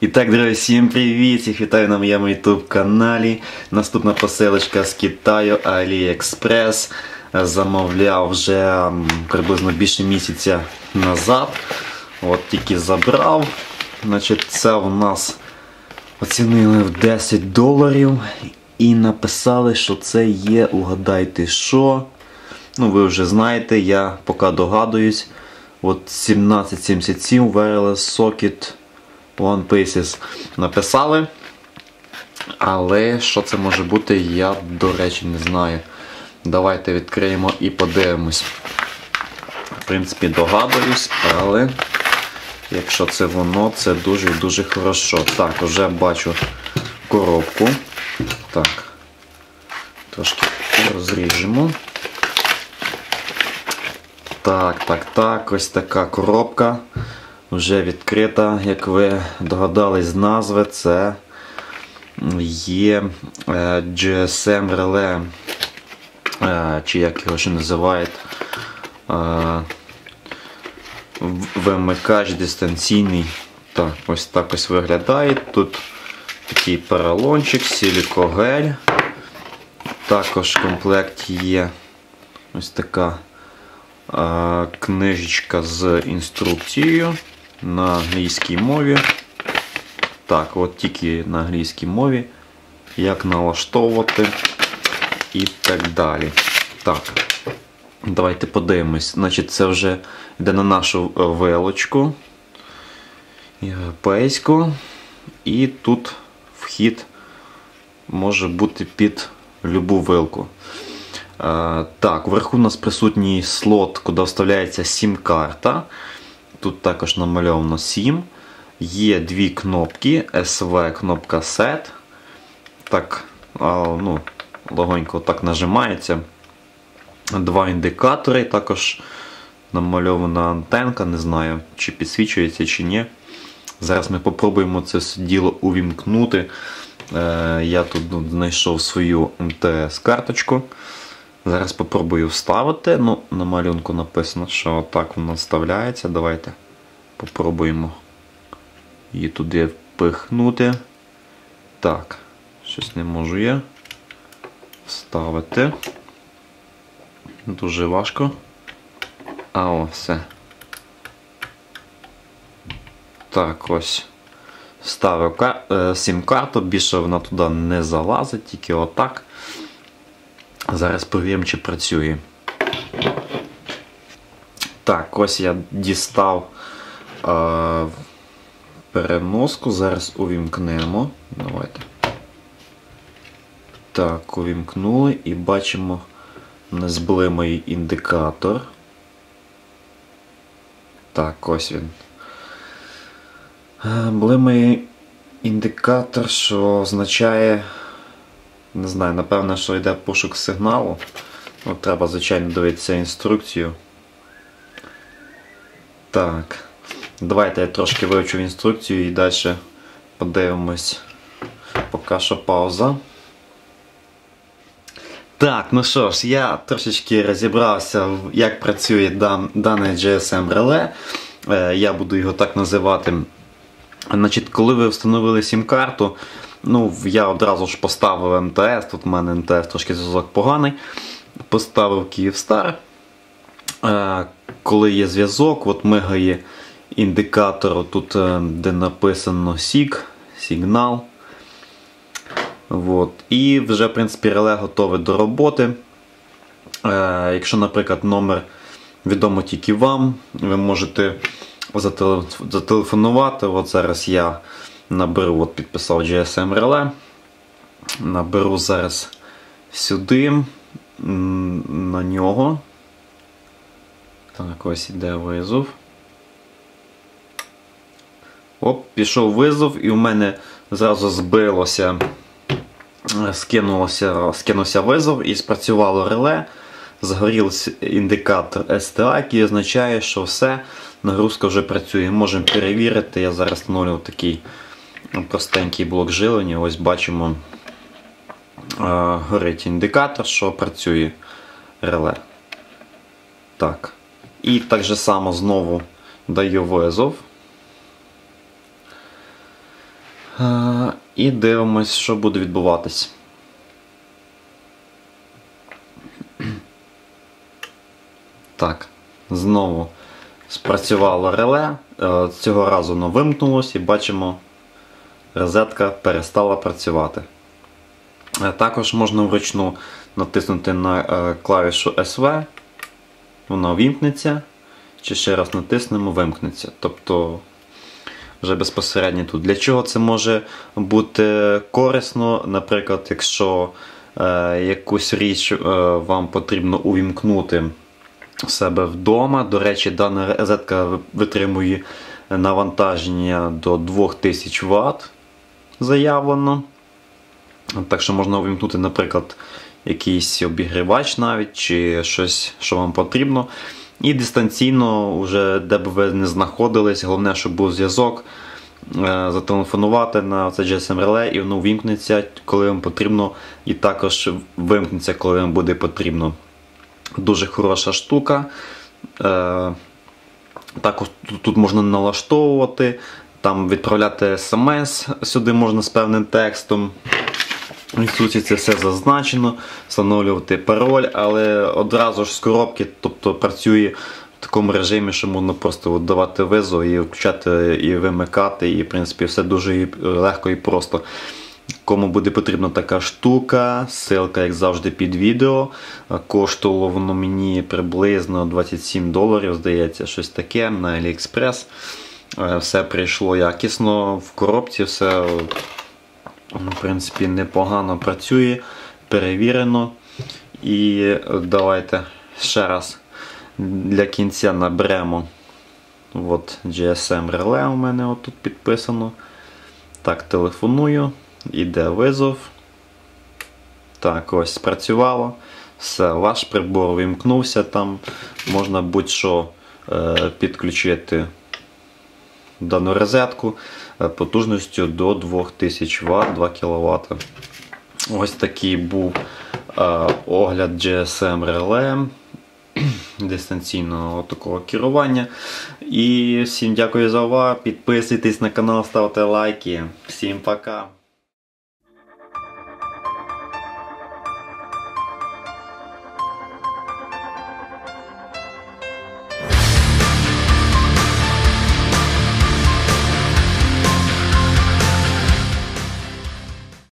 І так, друзі, всім привіт! Всіх вітаю на моєму YouTube каналі. Наступна посилочка з Китаю AliExpress. Замовляв вже приблизно більше місяця назад. От тільки забрав. Значить, це у нас оцінили в 10 доларів і написали, що це є, угадайте що. Ну, ви вже знаєте, я поки догадуюсь. От 1777 Wireless Socket One Pieces написали. Але що це може бути, я, до речі, не знаю. Давайте відкриємо і подивимось. В принципі, догадуюсь, але якщо це воно, це дуже і дуже хорошо. Так, вже бачу коробку. Так. Трошки розріжемо. Так, так, так, ось така коробка. Вже відкрита, як ви догадались з назви, це є е, GSM реле, е, чи як його ще називають, е, вимикач дистанційний. Так, ось так ось виглядає. Тут такий поролончик, силікогель. Також в комплекті є ось така книжечка з інструкцією на англійській мові. Так, от тільки на англійській мові. Як налаштовувати і так далі. Так, давайте подивимось. Значить, це вже йде на нашу вилочку європейську. І тут вхід може бути під любу вилку. Е, Так, вверху у нас присутній слот, куди вставляється сім-карта. Тут також намальовано 7. Є дві кнопки SV, кнопка Set. Так, ну, легонько так нажимається. Два індикатори, також намальована антенка, не знаю, чи підсвічується, чи ні. Зараз ми спробуємо це все діло увімкнути. Е, Я тут ну, знайшов свою МТС-карточку. Зараз спробую вставити. Ну, На малюнку написано, що так воно вставляється. Давайте попробуємо її туди впихнути. Так, щось не можу я вставити. Дуже важко. А о, все. Так, ось. Ставив сім-карту, більше вона туди не залазить, тільки отак. Зараз провіримо, чи працює. Так, ось я дістав е, переноску. Зараз увімкнемо. Давайте. Так, увімкнули і бачимо незблимий індикатор. Так, ось він. Блимий індикатор, що означає. Не знаю, напевно, що йде пошук сигналу. Ну, Треба, звичайно, дивитися інструкцію. Так. Давайте я трошки вивчу інструкцію і далі подивимось. Поки що пауза. Так, ну що ж, я трошечки розібрався, як працює дан, дане GSM реле. Е, я буду його так називати. Значить, Коли ви встановили сім-карту, Ну, Я одразу ж поставив МТС, тут в мене МТС трошки зв'язок поганий. Поставив Київстар. Е, коли є зв'язок, от мигає індикатор, тут, е, де написано SIG, сигнал. От. І вже, в принципі, реле готове до роботи. Е, якщо, наприклад, номер відомо тільки вам, ви можете зателефонувати. От зараз я Наберу, от підписав GSM реле. Наберу зараз сюди, на нього. Так, ось іде визов. Оп, пішов визов, і у мене зразу збилося, скинулося, скинувся визов і спрацювало реле. Згорівся індикатор STA, який означає, що все, нагрузка вже працює. Можемо перевірити. Я зараз встановлю такий простенький блок жилення. Ось бачимо, горить індикатор, що працює реле. Так. І так же само знову даю визов. І дивимось, що буде відбуватись. Так, знову спрацювало реле. Е, Цього разу воно вимкнулось і бачимо, розетка перестала працювати. Е, Також можна вручну натиснути на е, клавішу SV, вона вимкнеться, чи ще раз натиснемо, вимкнеться. Тобто вже безпосередньо тут. Для чого це може бути корисно, наприклад, якщо якусь річ вам потрібно увімкнути себе вдома. До речі, дана розетка витримує навантаження до 2000 Вт заявлено. Так що можна увімкнути, наприклад, якийсь обігрівач навіть, чи щось, що вам потрібно. І дистанційно, вже де б ви не знаходились, головне, щоб був зв'язок, е, зателефонувати на це GSM реле, і воно вімкнеться, коли вам потрібно, і також вимкнеться, коли вам буде потрібно. Дуже хороша штука. Е, також тут- можна налаштовувати, там відправляти смс сюди можна з певним текстом. В інструкції це все зазначено, встановлювати пароль, але одразу ж з коробки, тобто працює в такому режимі, що можна просто давати визов і включати і вимикати, і в принципі все дуже легко і просто. Кому буде потрібна така штука, ссылка, як завжди, під відео. Коштувало воно мені приблизно 27 доларів, здається, щось таке на AliExpress. Е, Все прийшло якісно в коробці, все в принципі, непогано працює, перевірено. І е, давайте ще раз для кінця наберемо. От GSM реле у мене отут підписано. Так, телефоную, іде визов. Так, ось спрацювало. Все, ваш прибор вимкнувся, там можна будь-що е, підключити дану розетку е, потужністю до 2000 Вт 2 кВт. Ось такий був е, огляд GSM реле дистанційного такого керування. І всім дякую за увагу. Підписуйтесь на канал, ставте лайки. Всім пока!